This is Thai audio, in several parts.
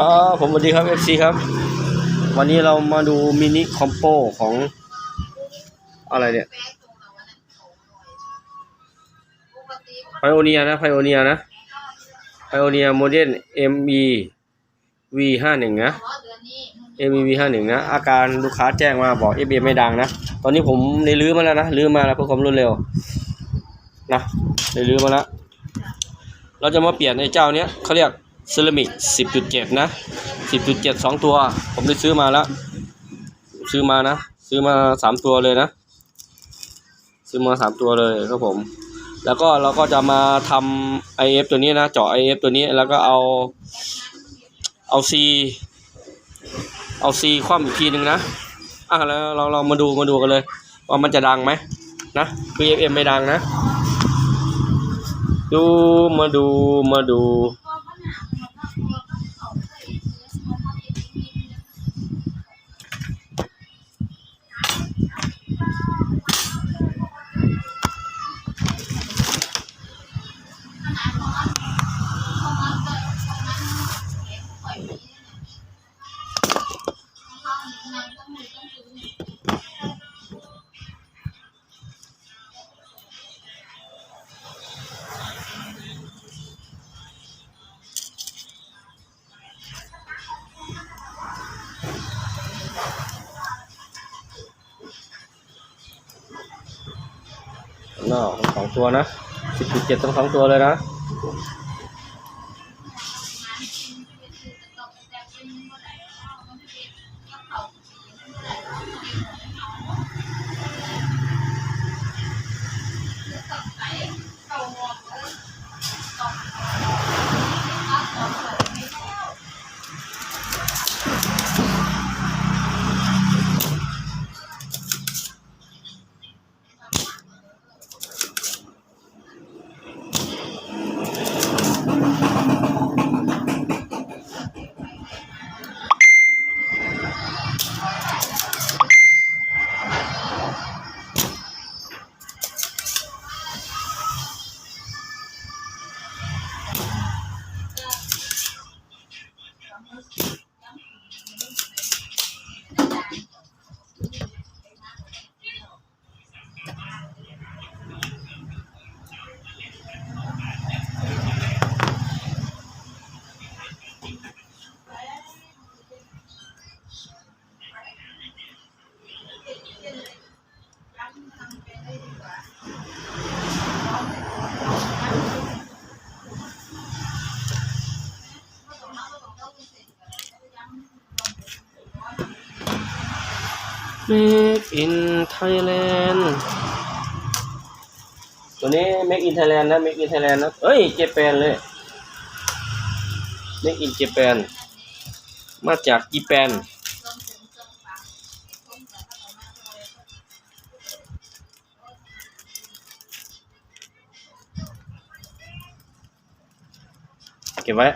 อ๋อผมสวัสดีครับ FC ครับ วันนี้เรามาดูมินิคอมโปของ อะไรเนี่ยไพโอเนียนะไพโอเนียนะไพโอเนียโมเดล ME V ห้าหนึ่งนะ ME V ห้าหนึ่งนะ อาการลูกค้าแจ้งมาบอก f m ไม่ดังนะ ตอนนี้ผมได้ลื้อมาแล้วนะลื้อมาแล้วเพื่อความรวดเร็ว นะได้ลื้อมาแล้ว เราจะมาเปลี่ยนไอ้เจ้าเนี้ยเขาเรียก เซรามิก10.7 นะ 10.7สองตัว ผมได้ซื้อมาแล้ว ซื้อมานะ ซื้อมาสามตัวเลยนะ ซื้อมาสามตัวเลยครับผม แล้วก็เราก็จะมาทำ IF ตัวนี้นะ เจาะ IF ตัวนี้ แล้วก็เอา เอา C เอา C คว่ำอีกทีหนึ่งนะ อะแล้วเราเรามาดูมาดูกันเลย ว่ามันจะดังไหมนะ BFM ไม่ดังนะ ดูมาดูมาดู กทั้งสองตัวนะ10.7ทั้งสองตัวเลยนะ Make in Thailand ตัวนี้ Make in Thailand นะ Make in Thailand นะเอ้ยเจแปนเลย Make in Japan มาจากญี่ปุ่นเก็บไว้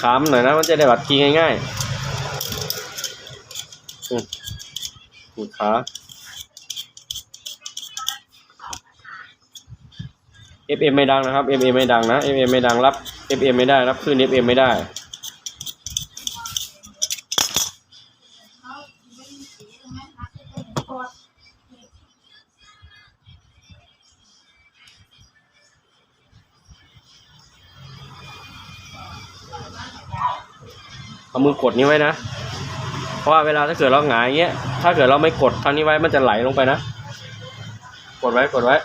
ขามหน่อยนะ มันจะได้บัตรคีง่ายๆขูดขา FM ไม่ดังนะครับ FM ไม่ดังนะ FM ไม่ดังรับ FM ไม่ได้รับคลื่น FM ไม่ได้ เอามือกดนี้ไว้นะ เพราะว่าเวลาถ้าเกิดเราหงายอย่างเงี้ย ถ้าเกิดเราไม่กดทางนี้ไว้มันจะไหลลงไปนะ กดไว้กดไว้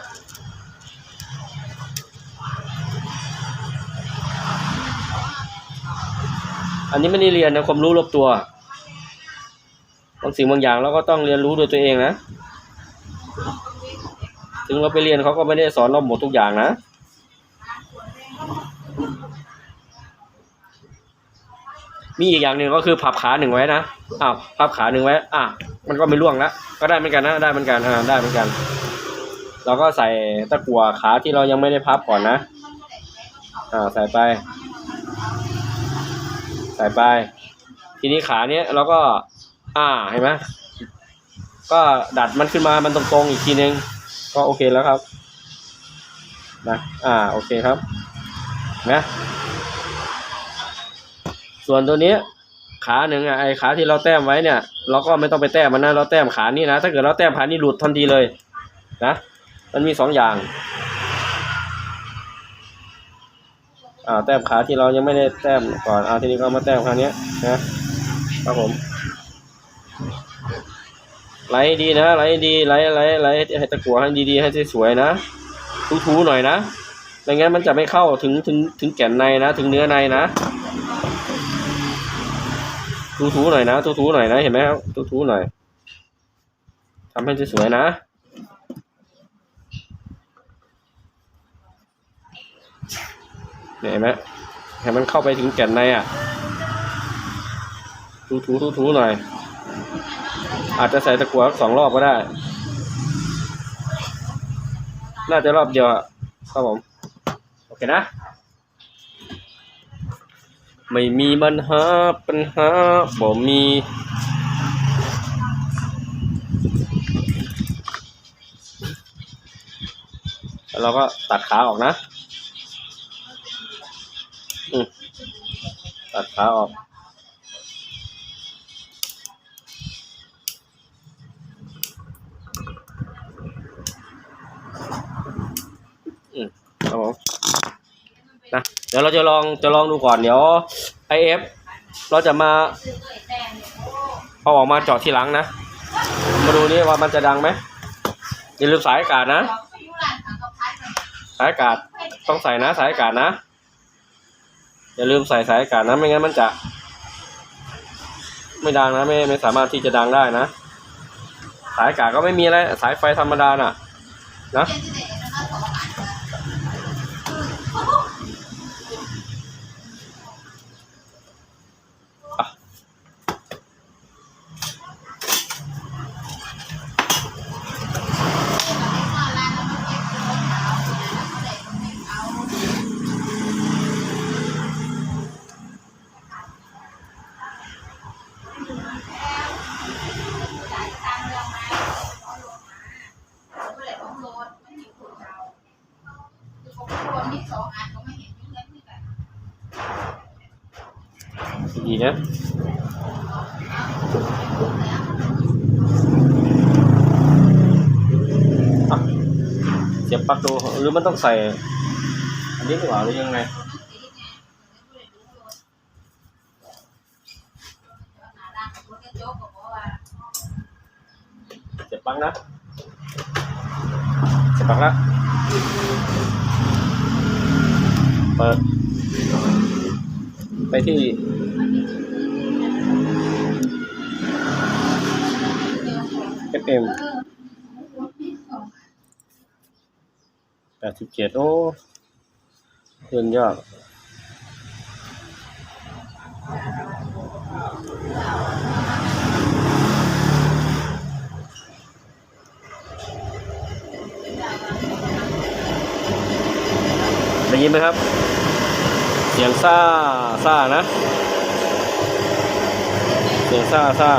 อันนี้ไม่ได้เรียนนะความรู้รอบตัว บางสิ่งบางอย่างเราก็ต้องเรียนรู้โดยตัวเองนะ ถึงเราไปเรียนเขาก็ไม่ได้สอนเราหมดทุกอย่างนะ มีอีกอย่างหนึ่งก็คือพับขาหนึ่งไว้นะอ้าวพับขาหนึ่งไว้ อะ มันก็ไม่ล่วงละก็ได้เหมือนกันนะได้เหมือนกันอ่าได้เหมือนกัน เราก็ใส่ตะกั่วขาที่เรายังไม่ได้พับก่อนนะอ่าใส่ไป ใส่ไป ทีนี้ขาเนี้ยเราก็ อ่าเห็นไหมก็ดัดมันขึ้นมามันตรงๆอีกทีนึง ก็โอเคแล้วครับนะอ่าโอเคครับนะ ส่วนตัวนี้ขาหนึ่งอะไอขาที่เราแต้มไว้เนี่ย เราก็ไม่ต้องไปแต้มมันนะเราแต้มขานี่นะ ถ้าเกิดเราแต้มขานี่หลุดทันทีเลยนะมันมีสองอย่างอ่าแต้มขาที่เรายังไม่ได้แต้มก่อนอ่าทีนี้ก็มาแต้มขาเนี้ยนะครับผมไล่ดีนะไล่ดีไล่ไล่ไล่ให้ตะกัวให้ดีๆให้สวยๆนะทูๆหน่อยนะไม่งั้นมันจะไม่เข้าถึงถึงถึงแก่นในนะ ถึงเนื้อในนะ ทูๆหน่อยนะทูๆหน่อยนะเห็นไหมครับทูๆหน่อยทำให้สวยๆนะเห็นไหมให้มันเข้าไปถึงแก่นในอะทูๆทูๆหน่อย อาจจะใส่ตะกั่วสองรอบก็ได้ น่าจะรอบเดียวครับผม โอเคนะ ไม่มีปัญหาปัญหาบ่มีแล้วเราก็ตัดขาออกนะอตัดขาออกอืมครับผมนะ ดี๋ยวเราจะลองจะลองดูก่อนเดี๋ยวไอเอฟเราจะมาเอาออกมาเจาะทีหลังนะ มาดูนี่ว่ามันจะดังไหมอย่าลืมสายอากาศนะ สายอากาศต้องใส่นะ สายอากาศนะ อย่าลืมใส่สายอากาศนะไม่งั้นมันจะ ไม่ดังนะไม่ไม่สามารถที่จะดังได้นะ สายอากาศก็ไม่มีอะไรสายไฟธรรมดาน่ะ นะ ดีนะเสียบปลั๊กดูหรือมันต้องใส่ อันนี้ดีกว่าหรือยังไงเสียบปลั๊กนะเสียบปลั๊กนะเปิดไปที่ FM แปดสิบเจ็ดโอ้เพื่อนยอดได้ยินไหมครับ เสียงซ่าซ่านะ เสียงซ่าซ่า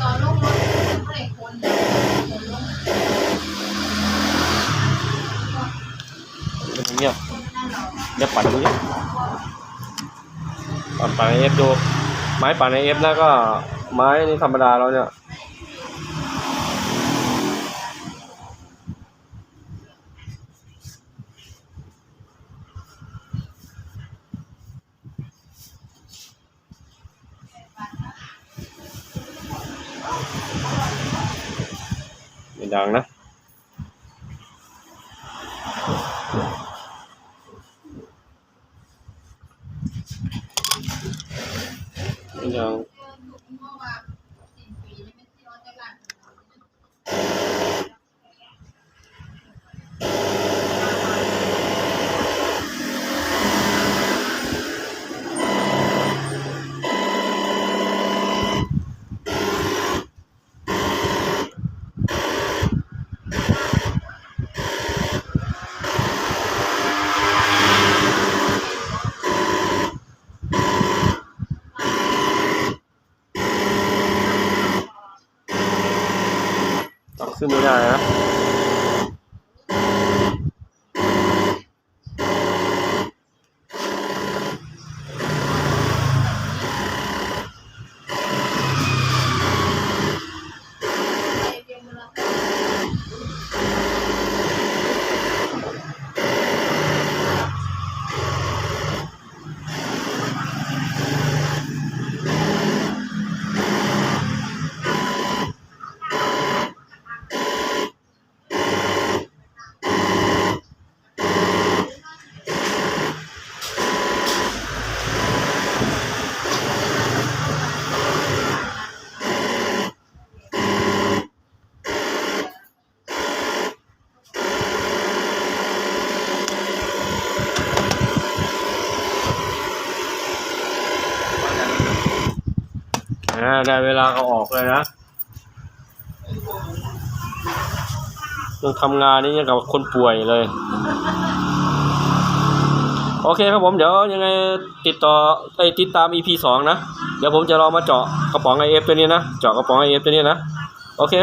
ตอนลงรถก็เลยคนเดินลง เงียบ นั่น เดี๋ยวปั่นดูปั่นปั่นไอเอฟดู ไม้ปั่นไอเอฟแล้วก็ ไม้นี่ธรรมดาแล้วเนี่ยไม่ดังนะ ไม่ดัง เพราะว่าสิ้นปีนี่เป็นที่ร้อนจะหลัง อ ขึ้นไม่ได้นะ อ่าได้เวลาเขาออกเลยนะยังทำงานนี่ยังกับคนป่วยเลย โอเคครับผมเดี๋ยวยังไงติดต่อไอติดตาม EP สองนะ เดี๋ยวผมจะลองมาเจาะกระป๋องไอเอฟตัวนี้นะ เจาะกระป๋องไอเอฟตัวนี้นะ โอเค